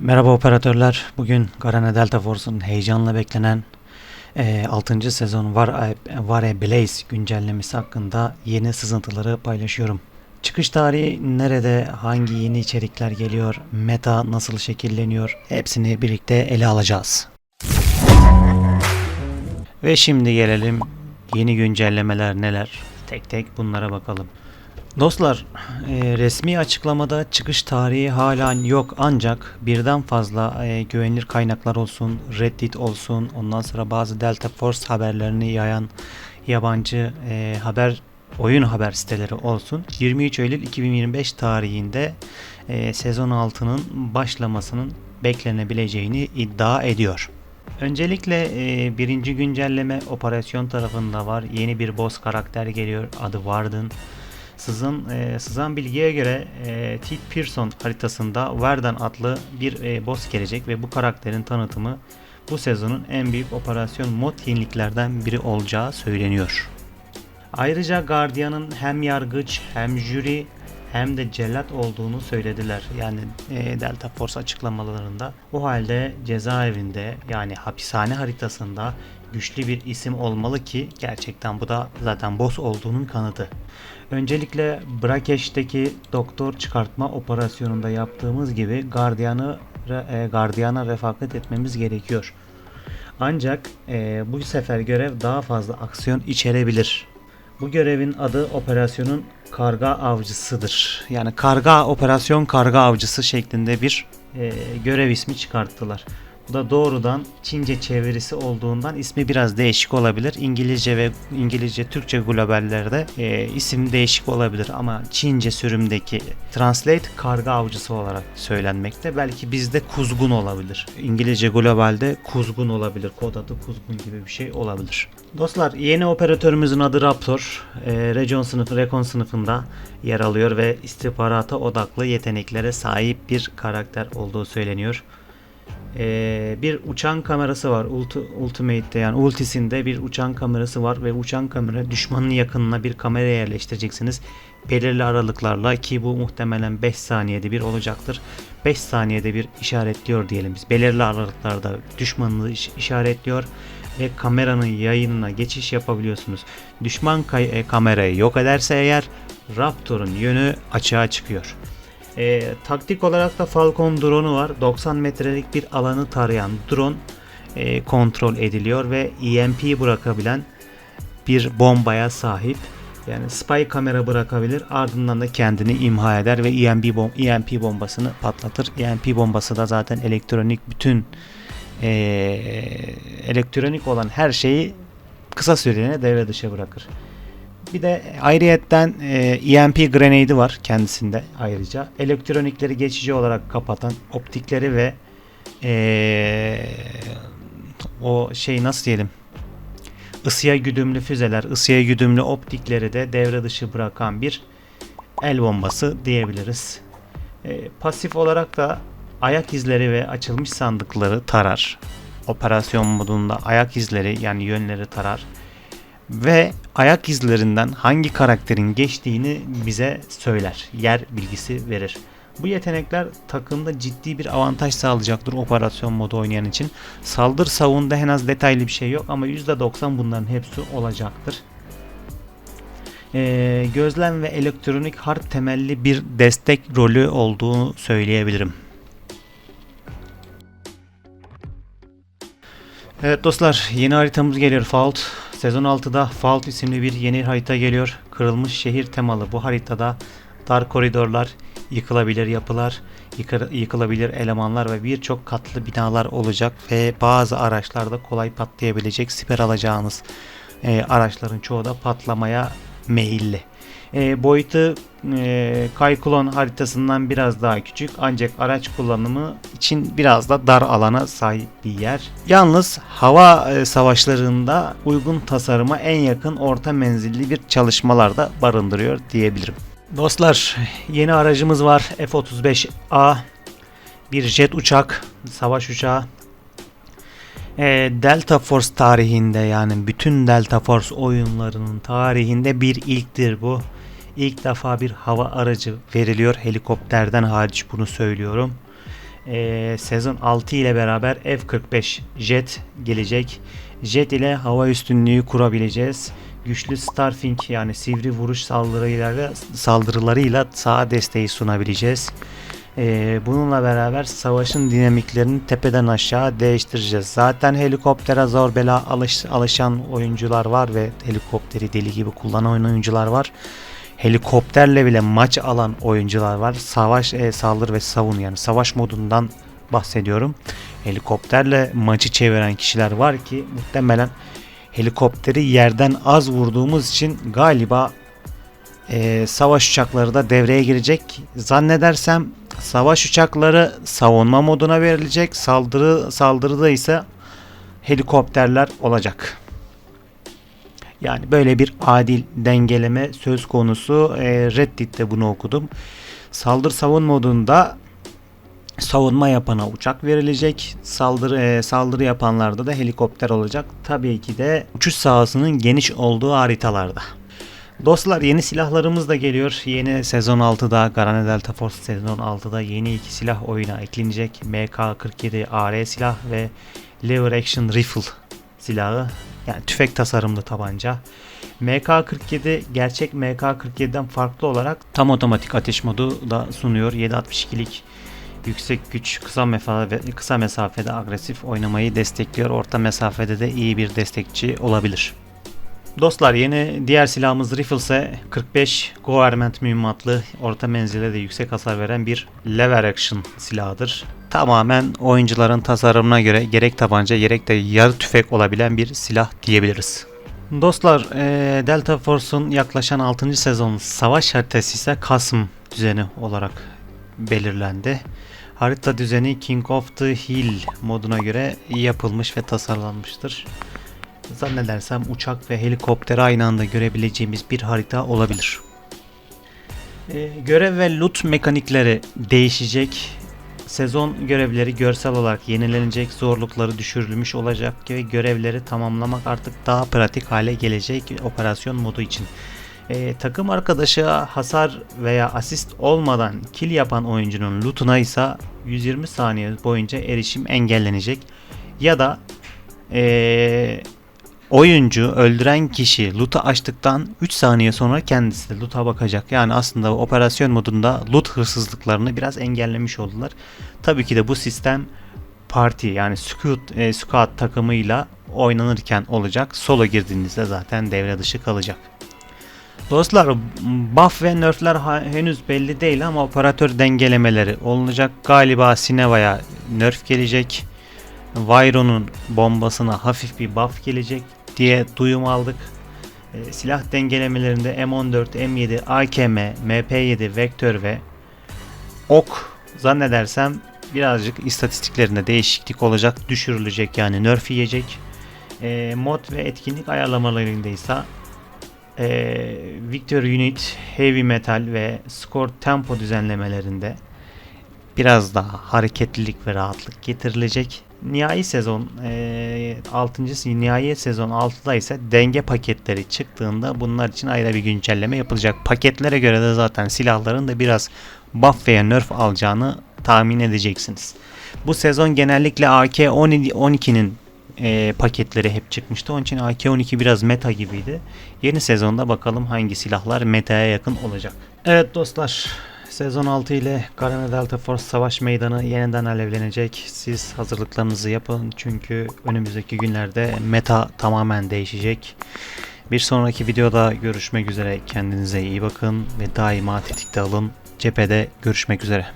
Merhaba operatörler. Bugün Garena Delta Force'un heyecanla beklenen e, 6. sezon Var a Blaze güncellemesi hakkında yeni sızıntıları paylaşıyorum. Çıkış tarihi nerede, hangi yeni içerikler geliyor, meta nasıl şekilleniyor hepsini birlikte ele alacağız. Ve şimdi gelelim yeni güncellemeler neler? Tek tek bunlara bakalım. Dostlar, e, resmi açıklamada çıkış tarihi hala yok ancak birden fazla e, güvenilir kaynaklar olsun, Reddit olsun, ondan sonra bazı Delta Force haberlerini yayan yabancı e, haber oyun haber siteleri olsun. 23 Eylül 2025 tarihinde e, sezon 6'nın başlamasının beklenebileceğini iddia ediyor. Öncelikle e, birinci güncelleme operasyon tarafında var. Yeni bir boss karakter geliyor. Adı Warden. Sızın, e, sızan bilgiye göre e, Tit Pearson haritasında Verdan adlı bir e, boss gelecek ve bu karakterin tanıtımı bu sezonun en büyük operasyon mod yeniliklerden biri olacağı söyleniyor. Ayrıca Guardian'ın hem yargıç hem jüri hem de cellat olduğunu söylediler. Yani e, Delta Force açıklamalarında. O halde cezaevinde yani hapishane haritasında güçlü bir isim olmalı ki gerçekten bu da zaten boss olduğunun kanıtı. Öncelikle Brakeş'teki doktor çıkartma operasyonunda yaptığımız gibi gardiyanı e, gardiyana refakat etmemiz gerekiyor. Ancak e, bu sefer görev daha fazla aksiyon içerebilir. Bu görevin adı operasyonun karga avcısıdır. Yani karga operasyon karga avcısı şeklinde bir e, görev ismi çıkarttılar. Da doğrudan Çince çevirisi olduğundan ismi biraz değişik olabilir. İngilizce ve İngilizce Türkçe globallerde e, isim değişik olabilir ama Çince sürümdeki translate karga avcısı olarak söylenmekte. Belki bizde kuzgun olabilir. İngilizce globalde kuzgun olabilir. Kod adı kuzgun gibi bir şey olabilir. Dostlar yeni operatörümüzün adı Raptor. E, Region sınıfı, Recon sınıfında yer alıyor ve istihbarata odaklı yeteneklere sahip bir karakter olduğu söyleniyor. Ee, bir uçan kamerası var. Ulti, Ultimate'de yani ultisinde bir uçan kamerası var ve uçan kamera düşmanın yakınına bir kamera yerleştireceksiniz. Belirli aralıklarla ki bu muhtemelen 5 saniyede bir olacaktır. 5 saniyede bir işaretliyor diyelim biz. Belirli aralıklarda düşmanını iş, işaretliyor ve kameranın yayınına geçiş yapabiliyorsunuz. Düşman kay- kamerayı yok ederse eğer Raptor'un yönü açığa çıkıyor. E, taktik olarak da Falcon drone'u var. 90 metrelik bir alanı tarayan drone e, kontrol ediliyor ve EMP bırakabilen bir bombaya sahip. Yani spy kamera bırakabilir ardından da kendini imha eder ve EMP, bom EMP bombasını patlatır. EMP bombası da zaten elektronik bütün e, elektronik olan her şeyi kısa süreliğine devre dışı bırakır. Bir de ayrıyetten e, EMP grenade'i var kendisinde ayrıca. Elektronikleri geçici olarak kapatan optikleri ve e, o şey nasıl diyelim ısıya güdümlü füzeler, ısıya güdümlü optikleri de devre dışı bırakan bir el bombası diyebiliriz. E, pasif olarak da ayak izleri ve açılmış sandıkları tarar. Operasyon modunda ayak izleri yani yönleri tarar ve ayak izlerinden hangi karakterin geçtiğini bize söyler. Yer bilgisi verir. Bu yetenekler takımda ciddi bir avantaj sağlayacaktır operasyon modu oynayan için. Saldır savunda en az detaylı bir şey yok ama %90 bunların hepsi olacaktır. Ee, gözlem ve elektronik harp temelli bir destek rolü olduğunu söyleyebilirim. Evet dostlar yeni haritamız geliyor Fault. Sezon 6'da Fault isimli bir yeni harita geliyor. Kırılmış şehir temalı bu haritada dar koridorlar, yıkılabilir yapılar, yıkılabilir elemanlar ve birçok katlı binalar olacak ve bazı araçlarda kolay patlayabilecek siper alacağınız e, araçların çoğu da patlamaya meyilli. E, boyutu e, Kaykulon haritasından biraz daha küçük ancak araç kullanımı için biraz da dar alana sahip bir yer. Yalnız hava e, savaşlarında uygun tasarıma en yakın orta menzilli bir çalışmalarda barındırıyor diyebilirim. Dostlar yeni aracımız var F-35A bir jet uçak savaş uçağı e, Delta Force tarihinde yani bütün Delta Force oyunlarının tarihinde bir ilktir bu. İlk defa bir hava aracı veriliyor helikopterden hariç bunu söylüyorum. Ee, sezon 6 ile beraber F-45 jet gelecek. Jet ile hava üstünlüğü kurabileceğiz. Güçlü Starfink yani sivri vuruş saldırılarıyla, saldırılarıyla saha desteği sunabileceğiz. Ee, bununla beraber savaşın dinamiklerini tepeden aşağı değiştireceğiz. Zaten helikoptere zor bela alış, alışan oyuncular var ve helikopteri deli gibi kullanan oyuncular var. Helikopterle bile maç alan oyuncular var. Savaş, e, saldır ve savun yani savaş modundan bahsediyorum. Helikopterle maçı çeviren kişiler var ki muhtemelen helikopteri yerden az vurduğumuz için galiba e, savaş uçakları da devreye girecek. Zannedersem savaş uçakları savunma moduna verilecek. Saldırı saldırıda ise helikopterler olacak. Yani böyle bir adil dengeleme söz konusu. E, Reddit'te bunu okudum. Saldır savun modunda savunma yapana uçak verilecek. Saldırı e, saldırı yapanlarda da helikopter olacak. Tabii ki de uçuş sahasının geniş olduğu haritalarda. Dostlar yeni silahlarımız da geliyor. Yeni sezon 6'da Garane Delta Force sezon 6'da yeni iki silah oyuna eklenecek. MK47 AR silah ve Lever Action Rifle silahı. Yani tüfek tasarımlı tabanca. MK47 gerçek MK47'den farklı olarak tam otomatik ateş modu da sunuyor. 7.62'lik yüksek güç kısa mesafe kısa mesafede agresif oynamayı destekliyor. Orta mesafede de iyi bir destekçi olabilir. Dostlar yeni diğer silahımız Rifle ise 45 Government mühimmatlı orta menzile de yüksek hasar veren bir lever action silahıdır. Tamamen oyuncuların tasarımına göre gerek tabanca gerek de yarı tüfek olabilen bir silah diyebiliriz. Dostlar eee, Delta Force'un yaklaşan 6. sezon savaş haritası ise Kasım düzeni olarak belirlendi. Harita düzeni King of the Hill moduna göre yapılmış ve tasarlanmıştır. Zannedersem uçak ve helikopteri aynı anda görebileceğimiz bir harita olabilir. Ee, görev ve loot mekanikleri değişecek. Sezon görevleri görsel olarak yenilenecek, zorlukları düşürülmüş olacak ve görevleri tamamlamak artık daha pratik hale gelecek operasyon modu için. Ee, takım arkadaşı hasar veya asist olmadan kill yapan oyuncunun lootuna ise 120 saniye boyunca erişim engellenecek ya da ee, oyuncu öldüren kişi loot'u açtıktan 3 saniye sonra kendisi de loot'a bakacak. Yani aslında operasyon modunda loot hırsızlıklarını biraz engellemiş oldular. Tabii ki de bu sistem parti yani squad, e, squad takımıyla oynanırken olacak. Solo girdiğinizde zaten devre dışı kalacak. Dostlar buff ve nerfler henüz belli değil ama operatör dengelemeleri olacak. Galiba Sineva'ya nerf gelecek. Vyron'un bombasına hafif bir buff gelecek diye duyum aldık. E, silah dengelemelerinde M14, M7, AKM, MP7, Vektör ve Ok zannedersem birazcık istatistiklerinde değişiklik olacak, düşürülecek yani nerf yiyecek. E, mod ve etkinlik ayarlamalarında ise e, Victor Unit, Heavy Metal ve Score Tempo düzenlemelerinde biraz daha hareketlilik ve rahatlık getirilecek. Nihai sezon e, 6. nihai sezon 6'da ise denge paketleri çıktığında bunlar için ayrı bir güncelleme yapılacak. Paketlere göre de zaten silahların da biraz buff veya nerf alacağını tahmin edeceksiniz. Bu sezon genellikle AK-12'nin e, paketleri hep çıkmıştı. Onun için AK-12 biraz meta gibiydi. Yeni sezonda bakalım hangi silahlar metaya yakın olacak. Evet dostlar Sezon 6 ile Garena Delta Force savaş meydanı yeniden alevlenecek. Siz hazırlıklarınızı yapın çünkü önümüzdeki günlerde meta tamamen değişecek. Bir sonraki videoda görüşmek üzere. Kendinize iyi bakın ve daima tetikte alın. Cephede görüşmek üzere.